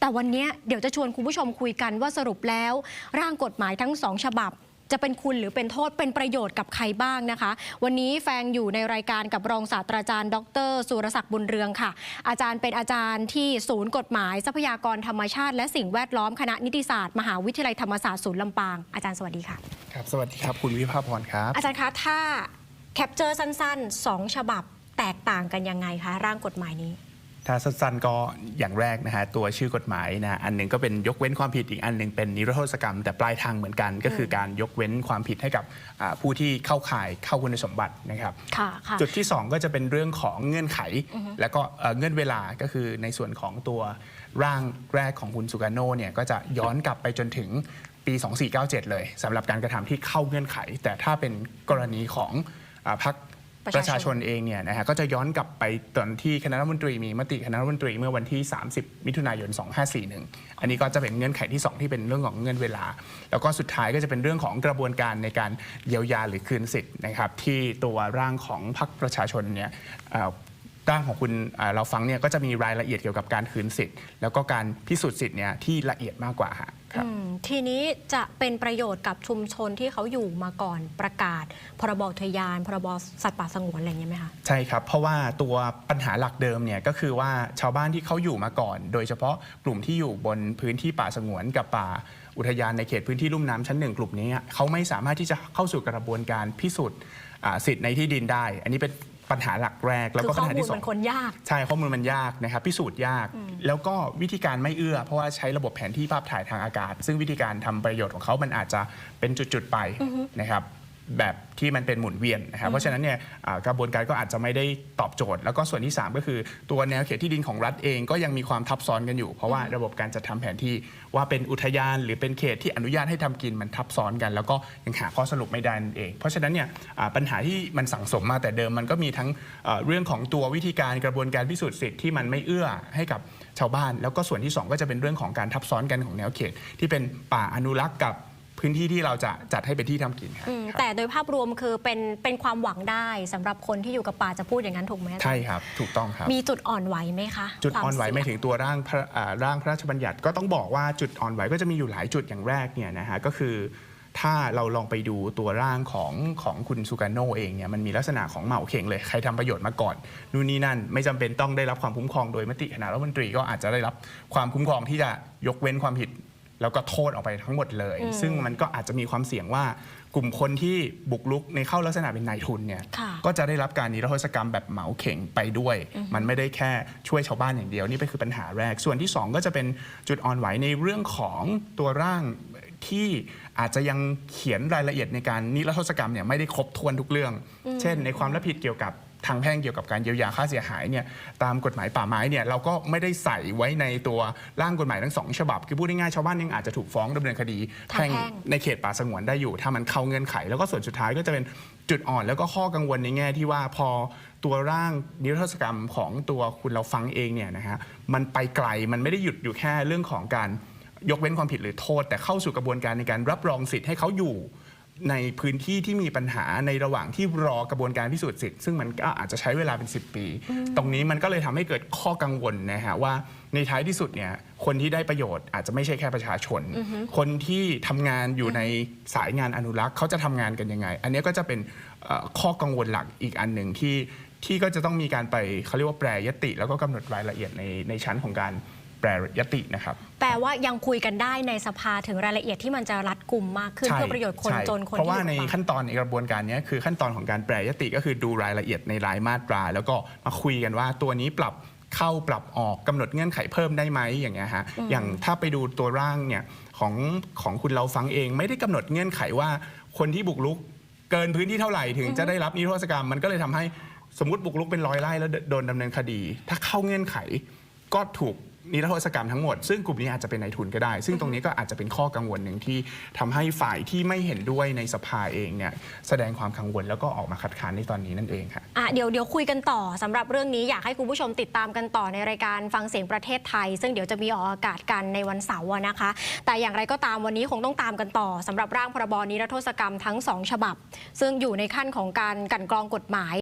แต่วันนี้เดี๋ยวจะชวนคุณผู้ชมคุยกันว่าสรุปแล้ว ร่างกฎหมายทั้งสองฉบับจะเป็นคุณหรือเป็นโทษเป็นประโยชน์กับใครบ้างนะคะ วันนี้แฟงอยู่ในรายการกับรองศาสตราจารย์ ดร สุรศักดิ์บุญเรืองค่ะ อาจารย์เป็นอาจารย์ที่ศูนย์กฎหมายทรัพยากรธรรมชาติ และสิ่งแวดล้อมคณะนิติศาสตร์ มหาวิทยาลัยธรรมศาสตร์ศูนย์ลำปาง อาจารย์สวัสดีค่ะครับสวัสดีครับคุณวิภาพรครับ อาจารย์คะถ้าแคปเจอร์สั้นๆสองฉบับแตกต่างกันยังไงคะร่างกฎหมายนี้ ถ้าสั้นๆก็อย่างแรกนะฮะตัวชื่อกฎหมายนะอันหนึ่งก็เป็นยกเว้นความผิดอีกอันหนึ่งเป็นนิรโทษกรรม แต่ปลายทางเหมือนกันก็คือการยกเว้นความผิดให้กับอ่าผู้ที่เข้าข่ายเข้าคุณสมบัตินะครับค่ะค่ะจุดที่ 2 ก็จะเป็นเรื่องของเงื่อนไข แล้วก็เอ่อเงื่อนเวลาก็คือในส่วนของตัวร่างแรกของคุณสุกาโนเนี่ยก็จะย้อนกลับไปจนถึงปี 2497 เลยสำหรับการกระทำที่เข้าเงื่อนไข แต่ถ้าเป็นกรณีของอ่าพรรค ประชาชนเองเนี่ยนะฮะก็จะย้อนกลับไปตอนที่คณะรัฐมนตรีมีมติคณะรัฐมนตรีเมื่อวันที่ 30 มิถุนายน 2541 อันนี้ก็จะเป็นเงื่อนไขที่ 2 ที่เป็นเรื่องของเงื่อนเวลา แล้วก็สุดท้ายก็จะเป็นเรื่องของกระบวนการในการเยียวยาหรือคืนสิทธิ์นะครับที่ตัวร่างของพรรคประชาชนเนี่ยร่างของคุณเราฟังเนี่ยก็จะมีรายละเอียดเกี่ยวกับการคืนสิทธิ์ แล้วก็การพิสูจน์สิทธิ์เนี่ยที่ละเอียดมากกว่าครับ ทีนี้จะเป็นประโยชน์กับชุมชนที่เขาอยู่มาก่อนประกาศ พรบอุทยาน พรบสัตว์ป่าสงวนอะไรอย่างเงี้ยไหมคะใช่ครับ เพราะว่าตัวปัญหาหลักเดิมเนี่ยก็คือว่าชาวบ้านที่เขาอยู่มาก่อน โดยเฉพาะกลุ่มที่อยู่บนพื้นที่ป่าสงวนกับป่าอุทยานในเขตพื้นที่ลุ่มน้ำชั้นหนึ่งกลุ่มนี้เขาไม่สามารถที่จะเข้าสู่กระบวนการพิสูจน์สิทธิ์ในที่ดินได้ อันนี้เป็น ปัญหาหลักแรก แล้วคืก็อปัข้ญอหามูลที่สอมังนคนยาก ใช่ข้อมูลมันยากนะครับพิสูจน์ยาก แล้วก็วิธีการไม่เอื้อ เพราะว่าใช้ระบบแผนที่ภาพถ่ายทางอากาศ ซึ่งวิธีการทำประโยชน์ของเขามันอาจจะเป็นจุดๆไปนะครับ แบบที่มันเป็นหมุนเวียนนะครับเพราะฉะนั้นเนี่ยอ่ากระบวนการก็อาจจะไม่ได้ตอบโจทย์ แล้วก็ส่วนที่ 3 ก็คือ ตัวแนวเขตที่ดินของรัฐเองก็ยังมีความทับซ้อนกันอยู่ เพราะว่าระบบการจัดทำแผนที่ว่าเป็นอุทยาน หรือเป็นเขตที่อนุญาตให้ทำกินมันทับซ้อนกัน แล้วก็ยังหาข้อสรุปไม่ได้นั่นเอง เพราะฉะนั้นเนี่ยอ่าปัญหาที่มันสั่งสมมาแต่เดิมมันก็มีทั้งเอ่อเรื่องของตัววิธีการกระบวนการพิสูจน์สิทธิ์ที่มันไม่เอื้อให้กับชาวบ้าน แล้วก็ส่วนที่ 2 ก็จะเป็นเรื่องของการทับซ้อนกันของแนวเขต ที่เป็นป่าอนุรักษ์กับ พื้นที่ที่เราจะจัดให้เป็นที่ทำกินครับอืมครับแต่โดยภาพรวมคือเป็นเป็นความหวังได้สำหรับคนที่อยู่กับป่าจะพูดอย่างนั้นถูกไหมอาจารย์ใช่ครับถูกต้องครับ มีจุดอ่อนไหวไหมคะจุดอ่อนไหวควาไม่เสี่ยงถึงตัวร่างพระอ่าร่างพระราชบัญญัติก็ต้องบอกว่าจุดอ่อนไหวก็จะมีอยู่หลายจุดอย่างแรกเนี่ยนะฮะก็คือ ถ้าเราลองไปดูตัวร่างของของคุณสุการโนเองเนี่ยมันมีลักษณะของเหมาเข่งเลยใครทำประโยชน์มาก่อนนู่นนี่นั่น ไม่จำเป็นต้องได้รับความคุ้มครองโดยมติคณะรัฐมนตรีก็อาจจะได้รับความคุ้มครองที่จะยกเว้นความผิด แล้วก็โทษออกไปทั้งหมดเลย ซึ่งมันก็อาจจะมีความเสี่ยงว่ากลุ่มคนที่บุกลุกในเข้าลักษณะเป็นนายทุนเนี่ยค่ะก็จะได้รับการนิรโทษกรรมแบบเหมาเข่งไปด้วย มันไม่ได้แค่ช่วยชาวบ้านอย่างเดียว นี่เป็นคือปัญหาแรก ส่วนที่ 2 ก็จะเป็นจุดอ่อนไหวในเรื่องของตัวร่างที่อาจจะยังเขียนรายละเอียดในการนิรโทษกรรมเนี่ยไม่ได้ครบถ้วนทุกเรื่อง เช่น ในความรับผิดเกี่ยวกับ ทางแพ่งเกี่ยวกับการเยียวยาค่าเสียหายเนี่ยตามกฎหมายป่าไม้เนี่ยเราก็ไม่ได้ใส่ไว้ในตัวร่างกฎหมายทั้งสองฉบับ คือพูดง่ายๆชาวบ้านยังอาจจะถูกฟ้องดำเนินคดีทางแพ่งในเขตป่าสงวนได้อยู่ ถ้ามันเข้าเงื่อนไข แล้วก็ส่วนสุดท้ายก็จะเป็นจุดอ่อนแล้วก็ข้อกังวลในแง่ที่ว่าพอตัวร่างนิรโทษกรรมของตัวคุณเราฟังเองเนี่ยนะฮะมันไปไกลมันไม่ได้หยุดอยู่แค่เรื่องของการยกเว้นความผิดหรือโทษ แต่เข้าสู่กระบวนการในการรับรองสิทธิ์ให้เขาอยู่ ในพื้นที่ที่มีปัญหาในระหว่างที่รอกระบวนการพิสูจน์สิทธิ์ซึ่งมันก็อาจจะใช้เวลาเป็น 10 ปี ตรงนี้มันก็เลยทำให้เกิดข้อกังวลนะฮะว่าในท้ายที่สุดเนี่ยคนที่ได้ประโยชน์อาจจะไม่ใช่แค่ประชาชน คนที่ทำงานอยู่ในสายงานอนุรักษ์เขาจะทำงานกันยังไง อันนี้ก็จะเป็นเอ่อข้อกังวลหลักอีกอันหนึ่งที่ที่ก็จะต้องมีการไปเขาเรียกว่าแปรยติ แล้วก็กำหนดรายละเอียดในในชั้นของการ แปรยตินะครับ แปลว่ายังคุยกันได้ในสภาถึงรายละเอียดที่มันจะรัดกุมมากขึ้นใช่เพื่อประโยชน์คนใช่จนคนเพราะที่ว่าอยู่ในป่าขั้นตอนในกระบวนการเนี้ยคือขั้นตอนของการแปรยติก็คือดูรายละเอียดในรายมาตรา แล้วก็มาคุยกันว่าตัวนี้ปรับเข้าปรับออกกำหนดเงื่อนไขเพิ่มได้ไหมอย่างเงี้ยฮะอย่างถ้าไปดูตัวร่างเนี่ยของของคุณเราฟังเอง ไม่ได้กำหนดเงื่อนไขว่า คนที่บุกรุกเกินพื้นที่เท่าไหร่ถึงจะได้รับนิรโทษกรรม มันก็เลยทำให้สมมติบุกรุกเป็นร้อยไร่แล้วโดนดำเนินคดี ถ้าเข้าเงื่อนไขก็ถูก นิรโทษกรรมทั้งหมด ซึ่งกลุ่มนี้อาจจะเป็นนายทุนก็ได้ ซึ่งตรงนี้ก็อาจจะเป็นข้อกังวลหนึ่งที่ทำให้ฝ่ายที่ไม่เห็นด้วยในสภาเองเนี่ยแสดงความกังวลแล้วก็ออกมาคัดค้านในตอนนี้นั่นเองค่ะอะเดี๋ยวเดี๋ยวคุยกันต่อสำหรับเรื่องนี้อยากให้คุณผู้ชมติดตามกันต่อในรายการฟังเสียงประเทศไทย ซึ่งเดี๋ยวจะมีออกอากาศกันในวันเสาร์นะคะ แต่อย่างไรก็ตามวันนี้คงต้องตามกันต่อสำหรับร่างพรบนิรโทษกรรมทั้งสองฉบับ ซึ่งอยู่ในขั้นของการกันกรองกฎหมาย